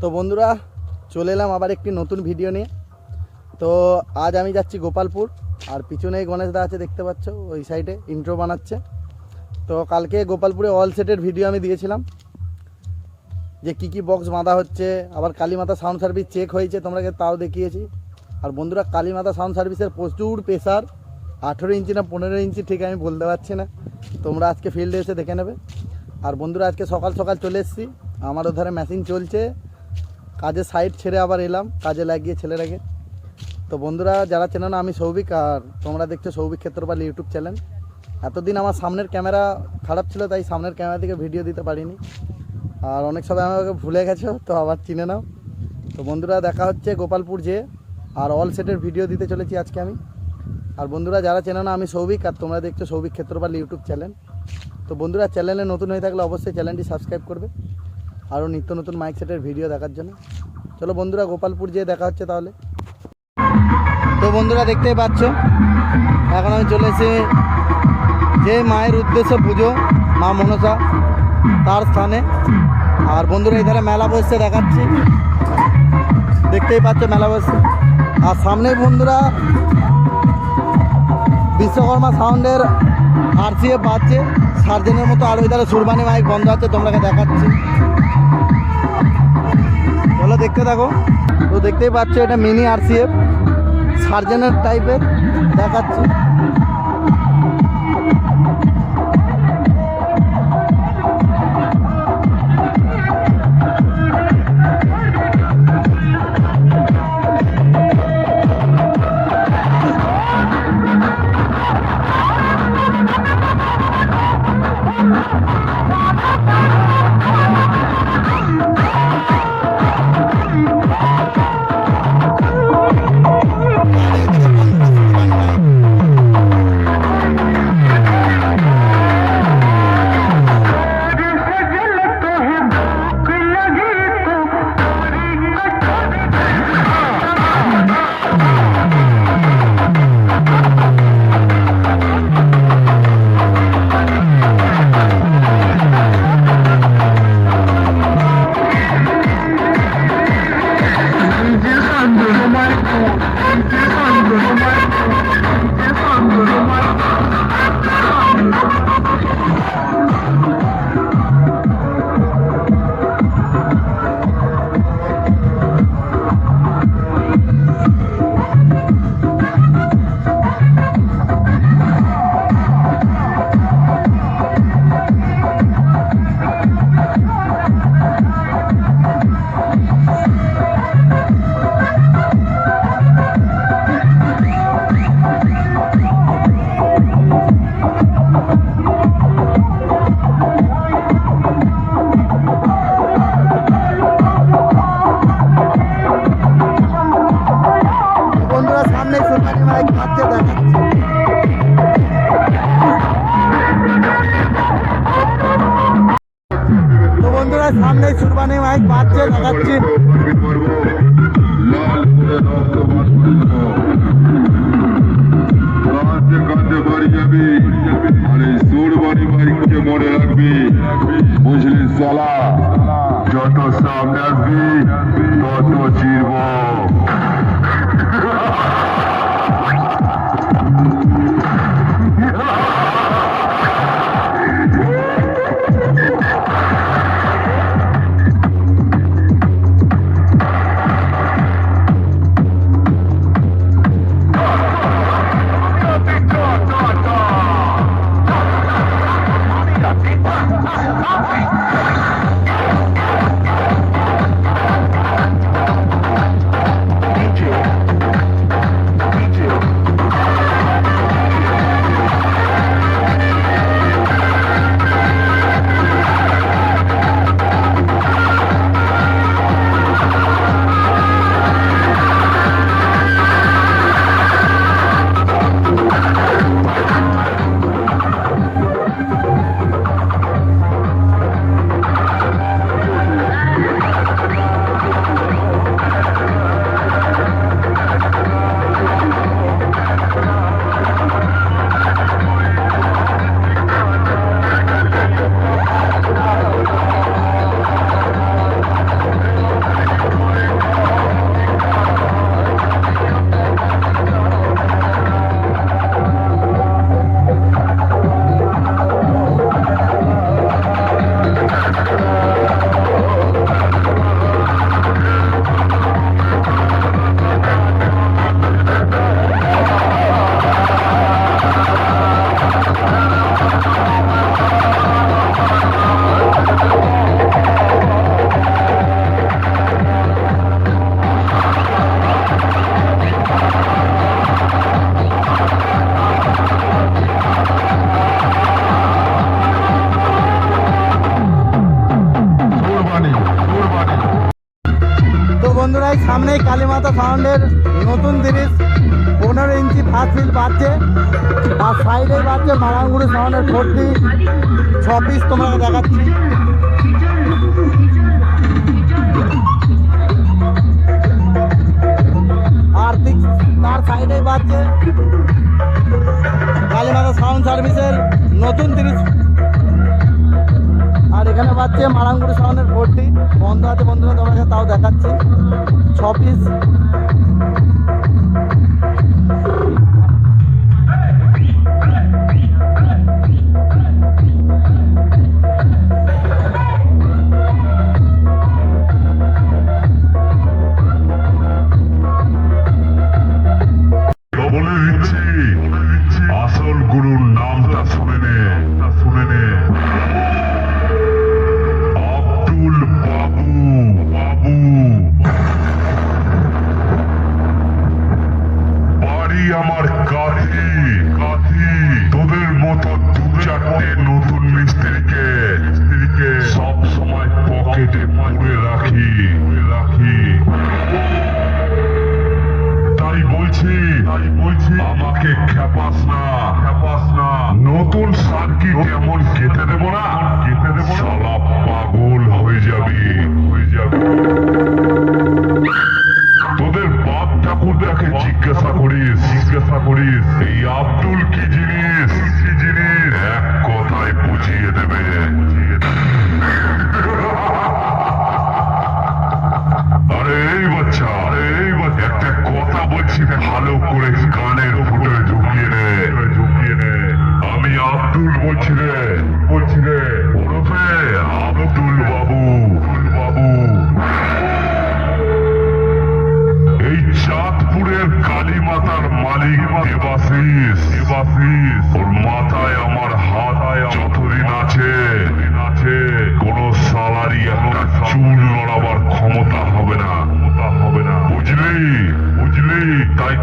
তো বন্ধুরা, চলে এলাম আবার একটি নতুন ভিডিও নিয়ে। তো আজ আমি যাচ্ছি গোপালপুর, আর পিছনেই গণেশদা আছে দেখতে পাচ্ছ, ওই সাইডে ইন্ট্রো বানাচ্ছে। তো কালকে গোপালপুরে অল সেটের ভিডিও আমি দিয়েছিলাম, যে কি কি বক্স বাঁধা হচ্ছে, আবার কালীমাতা সাউন্ড সার্ভিস চেক হয়েছে তোমরাকে তাও দেখিয়েছি। আর বন্ধুরা, কালীমাতা সাউন্ড সার্ভিসের প্রচুর প্রেসার আঠেরো ইঞ্চি না পনেরো ইঞ্চি ঠিক আমি বলতে পারছি না, তোমরা আজকে ফিল্ডে এসে দেখে নেবে। আর বন্ধুরা, আজকে সকাল সকাল চলে এসেছি, আমার ওধারে মেশিন চলছে কাজে সাইড ছেড়ে আবার এলাম, কাজে লাগিয়ে ছেলেরাকে তো বন্ধুরা, যারা চেনো না, আমি সৌভিক, আর তোমরা দেখছ সৌভিক ক্ষেত্রপাল ইউটিউব চ্যানেল এতদিন আমার সামনের ক্যামেরা খারাপ ছিল, তাই সামনের ক্যামেরা থেকে ভিডিও দিতে পারিনি। আর অনেক সবাই আমাকে ভুলে গেছো, তো আবার চিনে নাও। তো বন্ধুরা, দেখা হচ্ছে গোপালপুর যে আর অল সেটের ভিডিও দিতে চলেছি আজকে আমি। আর বন্ধুরা, যারা চেনো না, আমি সৌভিক, আর তোমরা দেখছ সৌভিক ক্ষেত্রপাল ইউটিউব চ্যানেল তো বন্ধুরা চ্যানেলে নতুন হয়ে থাকলে অবশ্যই চ্যানেলটি সাবস্ক্রাইব করবে। আরও নিত্য নতুন মাইক সেটের ভিডিও দেখার জন্য। চলো বন্ধুরা, গোপালপুর যেয়ে দেখা হচ্ছে তাহলে। তো বন্ধুরা, দেখতেই পাচ্ছ, এখন আমি চলে এসে যে মায়ের উদ্দেশ্যে পুজো, মা মনসা তার স্থানে। আর বন্ধুরা ধারে মেলা বসছে দেখাচ্ছি। দেখতেই পাচ্ছ মেলা বসছে। আর সামনে বন্ধুরা, বিশ্বকর্মা সাউন্ডের আরসিএফ বাজছে। সার্জেনের মতো আর ওই ধারে সুরবানি মাইক বন্ধ আছে, তোমরাকে দেখাচ্ছি। চলো দেখতে থাকো। তো দেখতেই পাচ্ছ এটা মিনি আরসিএফ সার্জেনের টাইপের দেখাচ্ছি। বন্ধুরা দেখাচ্ছি। বুঝলি সালা যত সামনে আসবি তত চিরব বন্ধুরা সামনেই কালীমাতা সাউন্ডের নতুন জিনিস পনেরো ইঞ্চি ফার্স্ট ফিল পাচ্ছে আর সাইডে পাচ্ছে মারাঙ্গুড়ি সাউন্ডের ফোরটি ছ পিস তোমাকে দেখাচ্ছি। আর তার সাইডে পাচ্ছে কালীমাতা সাউন্ড সার্ভিসের নতুন জিনিস পাচ্ছে মারাঙ্গুড়ি সাউন্ডের ভর্তি। বন্ধ আছে বন্ধুরা তোমাকে তাও দেখাচ্ছি। ছ পিস আমার কাঁথি কাঁথি তোদের মতো দু নতুন মিস্ত্রিকে মিস্ত্রিকে সব সময় পকেটে পুরে রাখি রাখি। তাই বলছি তাই বলছি, আমাকে খেপাস না খেপাস না। নতুন সার্কিট এমন কেটে দেব না? ভালো করে কানের ফুটে ঢুকিয়ে নে। ঢুকিয়ে নে। আমি আব্দুল বলছি রে বলছি রে ওরফে আব্দুল বাবু। বাবু। এই চাঁদপুরের কালী মাতার মালিক দেবাশিস। দেবাশিস। ওর মাথায় আমার হাত যতদিন আছে আছে, কোন সালারি একটা চুল লড়াবার ক্ষমতা হবে না। ক্ষমতা হবে না। বুঝলি? বুঝলি? তাই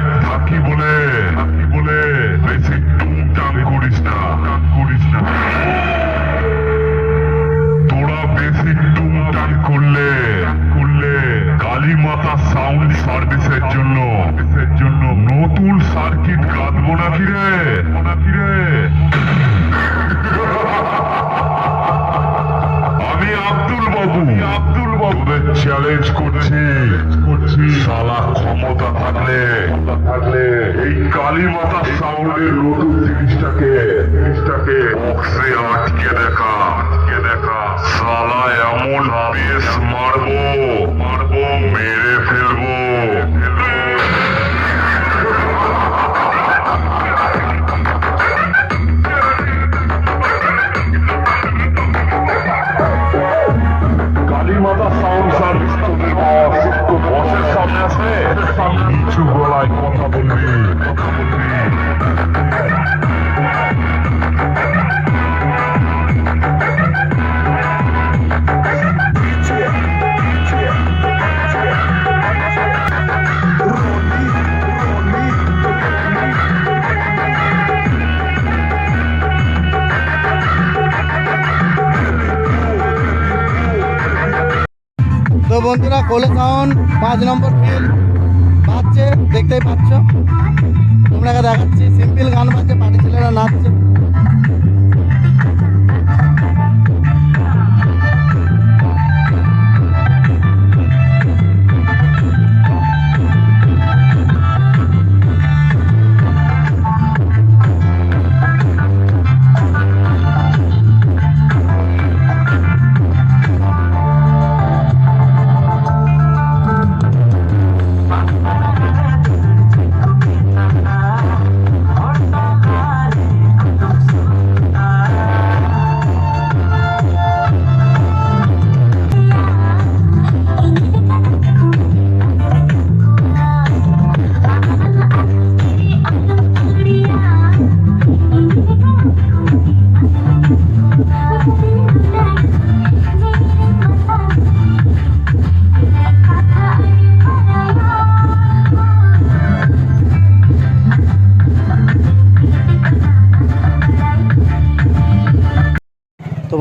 থাকি বলে থাকি বলে। বেশি করিস না করিস না। তোরা বেশি করলে করলে কালীমাতা সাউন্ড সার্ভিসের জন্য জন্য নতুন সার্কিট কাটবো নাকি রে? নাকি রে? আমি আব্দুল বাবু। আব্দুল তোদের চ্যালেঞ্জ করছি। সালা ক্ষমতা থাকলে থাকলে এই কালী মাতা সাউন্ডের নতুন জিনিসটাকে জিনিসটাকে বক্সে আটকে দেখা আটকে দেখা। সালা এমন বেশ মারবো মারবো, মেরে ফেলব। বন্ধুরা কোলে সাউন্ড পাঁচ নম্বর ফিল বাজছে দেখতেই পাচ্ছ। তোমরা দেখাচ্ছি সিম্পল গান বাজছে পাটি ছেলেরা নাচছে।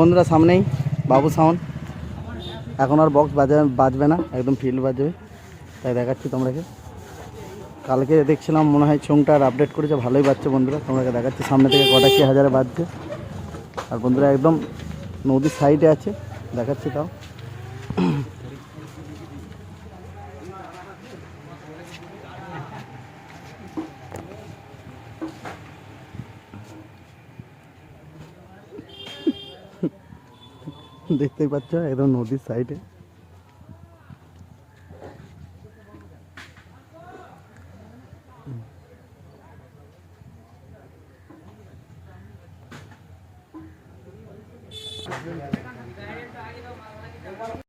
বন্ধুরা সামনেই বাবু সাউন্ড। এখন আর বক্স বাজে বাজবে না, একদম ফিল্ড বাজবে। তাই দেখাচ্ছি তোমরাকে কালকে দেখছিলাম মনে হয় ছংটা আর আপডেট করেছে, ভালোই বাজছে বন্ধুরা। তোমরাকে দেখাচ্ছি, সামনে থেকে কটা কি হাজারে বাজছে। আর বন্ধুরা একদম নদীর সাইডে আছে, দেখাচ্ছি তাও। দেখতেই পাচ্ছ একদম নদীর সাইডে